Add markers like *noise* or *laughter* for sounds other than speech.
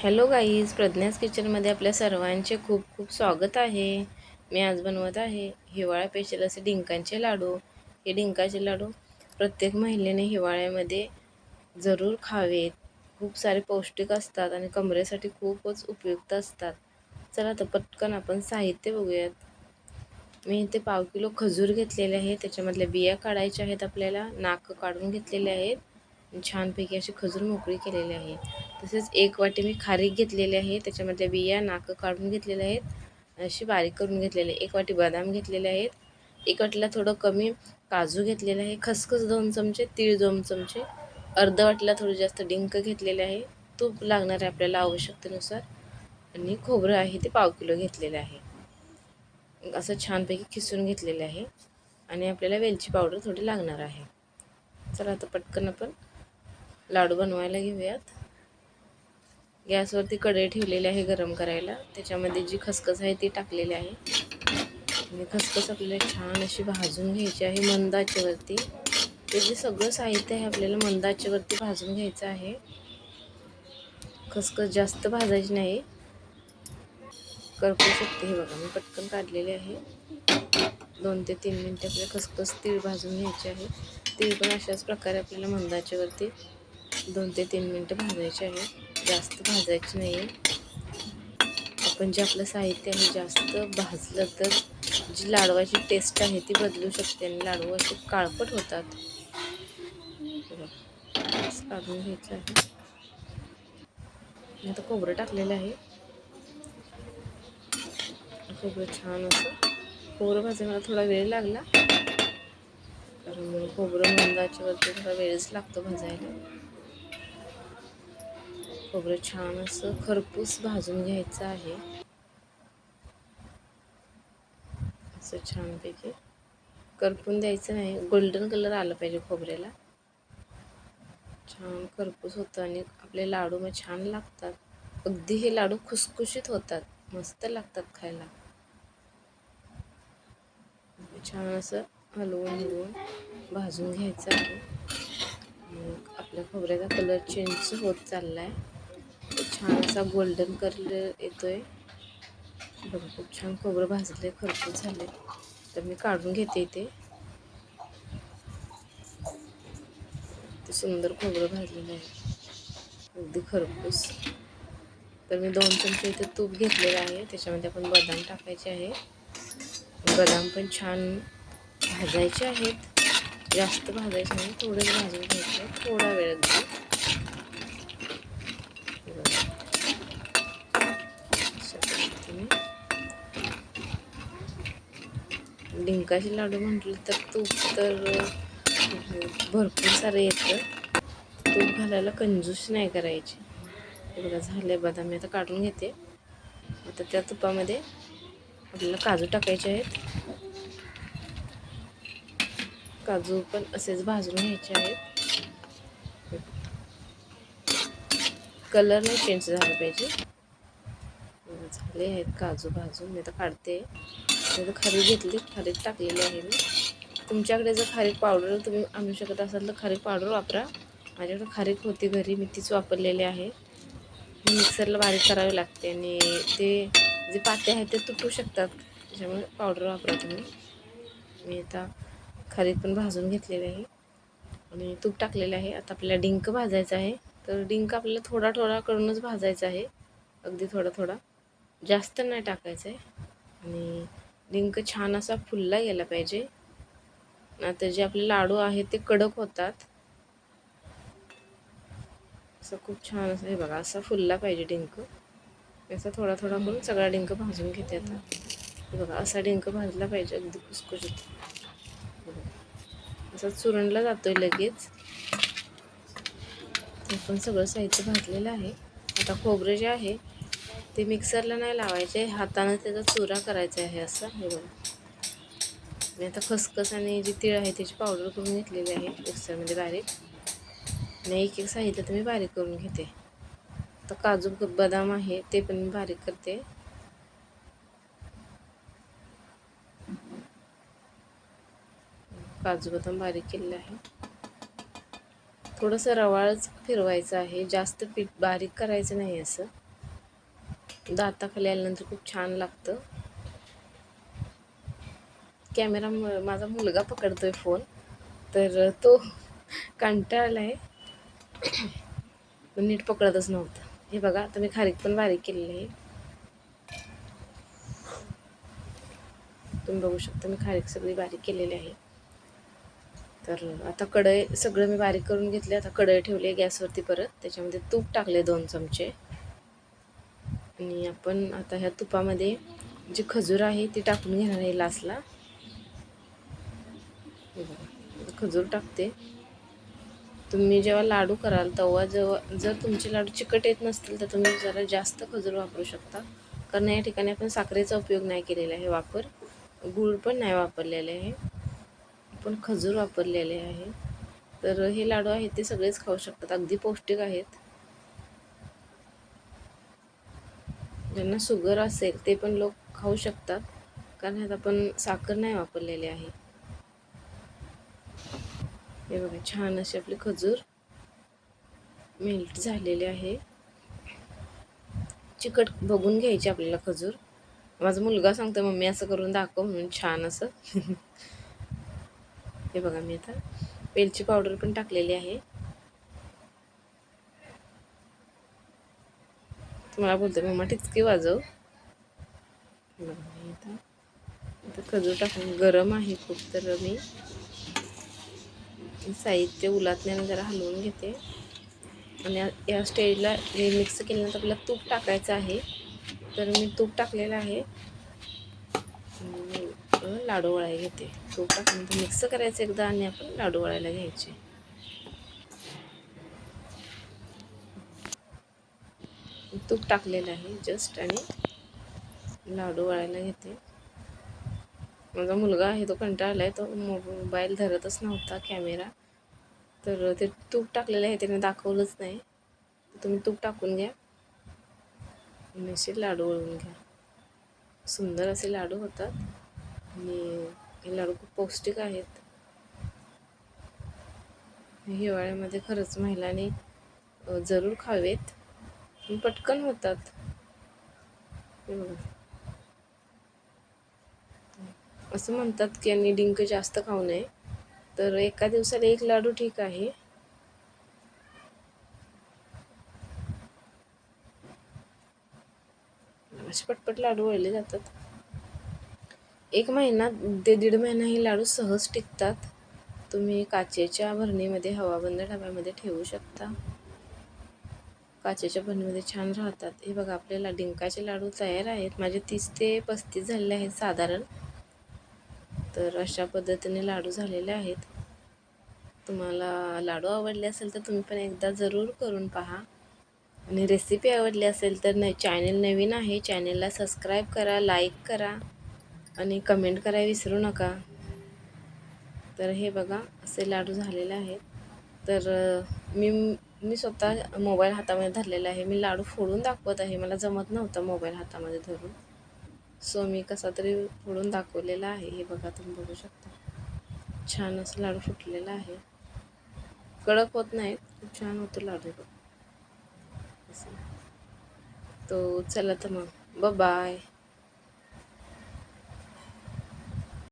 Hello guys प्रज्ञास किचनमध्ये आपल्या सर्वांचे खूप खूप स्वागत आहे. मी आज बनवत आहे हिवाळा पेशल असे डिंकांचे लाडू. हे डिंकाचे लाडू प्रत्येक महिलेने हिवाळ्यामध्ये जरूर खावेत. खूप सारे पौष्टिक असतात आणि कमरेसाठी खूपच उपयुक्त असतात. चला तर पटकन आपण साहित्य बघूयात. मी इथे पाव किलो खजूर घेतलेले आहे त्याच्यामधल्या बिया काढायच्या आहेत आपल्याला. नाक काढून घेतलेले आहेत. छानपैकी अशी खजूर मोकळी केलेली आहे. तसेच एक वाटी मी खारीक घेतलेली आहे. त्याच्यामधल्या बिया नाकं काढून घेतलेल्या आहेत. अशी बारीक करून घेतलेले एक वाटी बदाम घेतलेले आहेत. एक वाटीला थोडं कमी काजू घेतलेलं आहे. खसखस दोन चमचे तीळ दोन चमचे अर्ध वाटीला थोडं जास्त डिंक घेतलेले आहे. तूप लागणार आहे आपल्याला आवश्यकतेनुसार. आणि खोबरं आहे ते पाव किलो घेतलेलं आहे. असं छानपैकी खिसून घेतलेलं आहे. आणि आपल्याला वेलची पावडर थोडी लागणार आहे. चला आता पटकन आपण लाडू बनवायला घेऊयात. गॅसवरती कढई ठेवलेली आहे गरम करायला. त्याच्यामध्ये जी खसखस आहे ती टाकलेली आहे. आणि खसखस आपल्याला छान अशी भाजून घ्यायची आहे मंदाच्यावरती. ते जे सगळं साहित्य आहे आपल्याला मंदाच्यावरती भाजून घ्यायचं आहे. खसखस जास्त भाजायची नाही. करपू शकते. हे बघा मी पटकन काढलेले आहे. दोन ते तीन मिनटं आपल्याला खसखस तीळ भाजून घ्यायचे आहे. तीळ पण अशाच प्रकारे आपल्याला मंदाच्यावरती दोन ते तीन मिनटं भाजायचे आहे. जास्त भाजायची नाही. आपण जे आपलं साहित्य आहे जास्त भाजलं तर जी लाडवाची टेस्ट आहे ती बदलू शकते आणि लाडू असे काळपट होतात. काढून घ्यायचं आहे. आता खोबरं टाकलेलं आहे. खोबरं छान असं. खोबरं भाजायला मला थोडा वेळ लागला. कारण खोबरं मंदाच्या वरती थोडा वेळच लागतो भाजायला. खोबरं छान असं खरपूस भाजून घ्यायचं आहे. असं छानपैकी करपून द्यायचं नाही. गोल्डन कलर आला पाहिजे खोबऱ्याला. छान खरपूस होतं आणि आपले लाडू मग छान लागतात. अगदी हे लाडू खुसखुशीत होतात. मस्त लागतात खायला. छान असं हलवून हलवून भाजून घ्यायचं आहे. आपल्या खोबऱ्याचा कलर चेंज होत चालला आहे छान असा गोल्डन कलर येतोय. बघा खूप छान खोबरं भाजले खरपूस झाले तर मी काढून घेते इथे. ते सुंदर खोबरं भाजलेलं आहे. अगदी खरपूस. तर मी दोन चमचे इथे तूप घेतलेलं आहे. त्याच्यामध्ये आपण बदाम टाकायचे आहे. बदाम पण छान भाजायचे आहेत. जास्त भाजायचे नाही थोडेच भाजून घ्यायचे थोडा वेळ डिंकाचे लाडू म्हटलं तर तूप तर भरपूर सारं येतं. तूप घालायला कंजूस नाही करायची. बघा झाले बदाम. मी आता काढून घेते. आता त्या तुपामध्ये आपल्याला काजू टाकायचे आहेत. काजू पण असेच भाजून घ्यायचे आहेत. कलर नाही चेंज झाला पाहिजे. झाले आहेत काजू भाजून. मी आता काढते. तर खारीक घेतली खारीक टाकलेली आहे मी. तुमच्याकडे जर खारीक पावडर तुम्ही आणू शकत असाल तर खारीक पावडर वापरा. माझ्याकडे खारीक होती घरी मी तीच वापरलेली आहे. मिक्सरला बारीक करावी लागते आणि ते जे पाते आहेत ते तुटू शकतात. त्याच्यामुळे पावडर वापरा तुम्ही. मी आता खारीक पण भाजून घेतलेले आहे. आणि तूप टाकलेलं आहे. आता आपल्याला डिंक भाजायचं आहे. तर डिंक आपल्याला थोडा थोडा करूनच भाजायचा आहे. अगदी थोडा थोडा जास्त नाही टाकायचं आहे आणि डिंक छान असा फुलला गेला पाहिजे. आता जे आपले लाडू आहेत ते कडक होतात. असं खूप छान असं हे बघा असा फुलला पाहिजे डिंक. असा थोडा थोडा करून सगळा डिंक भाजून घेते आता. बघा असा डिंक भाजला पाहिजे अगदी कुसकुशीत असा चुरणला जातोय लगेच. ते पण सगळं साहित्य भाजलेलं आहे. आता खोबरं जे आहे ते मिक्सरला नाही लावायचे हातानं त्याचा चुरा करायचा आहे असं हे बघा. मी आता खसखस आणि जी तीळ आहे त्याची पावडर करून घेतलेली आहे मिक्सरमध्ये बारीक. आणि एक एक साहित्य तर मी बारीक करून घेते. तर काजू बदाम आहे ते पण मी बारीक करते. काजू बदाम बारीक केलेलं आहे. थोडंसं रवाळच फिरवायचं आहे. जास्त पीठ बारीक करायचं नाही असं. दाताखाली आल्यानंतर खूप छान लागतं. कॅमेरा माझा मुलगा पकडतो आहे फोन. तर तो कंटाळला आहे नीट पकडतच नव्हता. हे बघा आता मी खारीक पण बारीक केलेली आहे. तुम्ही बघू शकता मी खारीक सगळी बारीक केलेली आहे. तर आता कढई सगळं मी बारीक करून घेतले आता कढई ठेवली आहे गॅसवरती परत. त्याच्यामध्ये तूप टाकले दोन चमचे. आणि आपण आता ह्या तुपामध्ये जी खजूर आहे ती टाकून घेणार आहे लासला खजूर टाकते. तुम्ही जेव्हा लाडू कराल तेव्हा जेव्हा जर तुमचे लाडू चिकट येत नसतील तर तुम्ही जरा जास्त खजूर वापरू शकता. कारण या ठिकाणी आपण साखरेचा उपयोग नाही केलेला आहे वापर. गूळ पण नाही वापरलेले आहे. पण खजूर वापरलेले आहे. तर हे लाडू आहेत ते सगळेच खाऊ शकतात. अगदी पौष्टिक आहेत. ज्यांना शुगर असेल ते पण लोक खाऊ शकतात कारण ह्यात आपण साखर नाही वापरलेली आहे. हे बघा छान असे आपले खजूर मेल्ट झालेले आहे. चिकट बघून घ्यायचे आपल्याला खजूर. माझा मुलगा सांगतो मम्मी असं करून दाखव म्हणून छान असं. *laughs* हे बघा मी आता वेलची पावडर पण टाकलेली आहे. तुम्हाला बोलते मम्मा टिचकी वाजव. बघा आता खजूर टाकून गरम आहे खूप तर मी साहित्य उलातण्याने जरा हलवून घेते. आणि या स्टेजला हे मिक्स केल्यानंतर आपल्याला तूप टाकायचं आहे. तर मी तूप टाकलेलं आहे. लाडू वळायला घेते. तूप टाकल्यानंतर मिक्स करायचं एकदा आणि आपण लाडू वळायला घ्यायचे. तूप टाकलेलं आहे जस्ट आणि लाडू वळायला घेते. माझा मुलगा आहे तो कंटाळला आहे तो मोबाईल धरतच नव्हता कॅमेरा तर ते तूप टाकलेलं आहे त्याने दाखवलंच नाही. तुम्ही तूप टाकून घ्या. आणि असे लाडू वळून घ्या. सुंदर असे लाडू होतात. आणि हे लाडू खूप पौष्टिक आहेत. हिवाळ्यामध्ये खरंच महिलांनी जरूर खावेत. पटकन होतात. असं म्हणतात की यांनी डिंक जास्त खाऊ नये. तर एका दिवसाला एक लाडू ठीक आहे. असे पटपट लाडू वळले जातात. एक महिना ते दीड महिना हे लाडू सहज टिकतात. तुम्ही काचेच्या भरणीमध्ये हवाबंद डब्यामध्ये ठेवू शकता. काचेच्या भरणीमध्ये छान राहतात. हे बघा आपल्याला डिंकाचे लाडू तयार आहेत. माझे तीस ते पस्तीस झालेले आहेत साधारण. तर अशा पद्धतीने लाडू झालेले आहेत. तुम्हाला लाडू आवडले असेल तर तुम्ही पण एकदा जरूर करून पहा. आणि रेसिपी आवडली असेल तर न चॅनल नवीन आहे चॅनलला सबस्क्राईब करा लाईक करा आणि कमेंट करायला विसरू नका. तर हे बघा असे लाडू झालेले आहेत. तर मी मी स्वतः मोबाईल हातामध्ये धरलेला आहे. मी लाडू फोडून दाखवत आहे. मला जमत नव्हतं मोबाईल हातामध्ये धरून. सो मी कसा तरी फोडून दाखवलेला आहे. हे बघा तुम्ही बघू शकता. छान असं लाडू फुटलेला आहे. कडक होत नाही खूप छान होतो लाडू असं. तो चला तर मग. बाय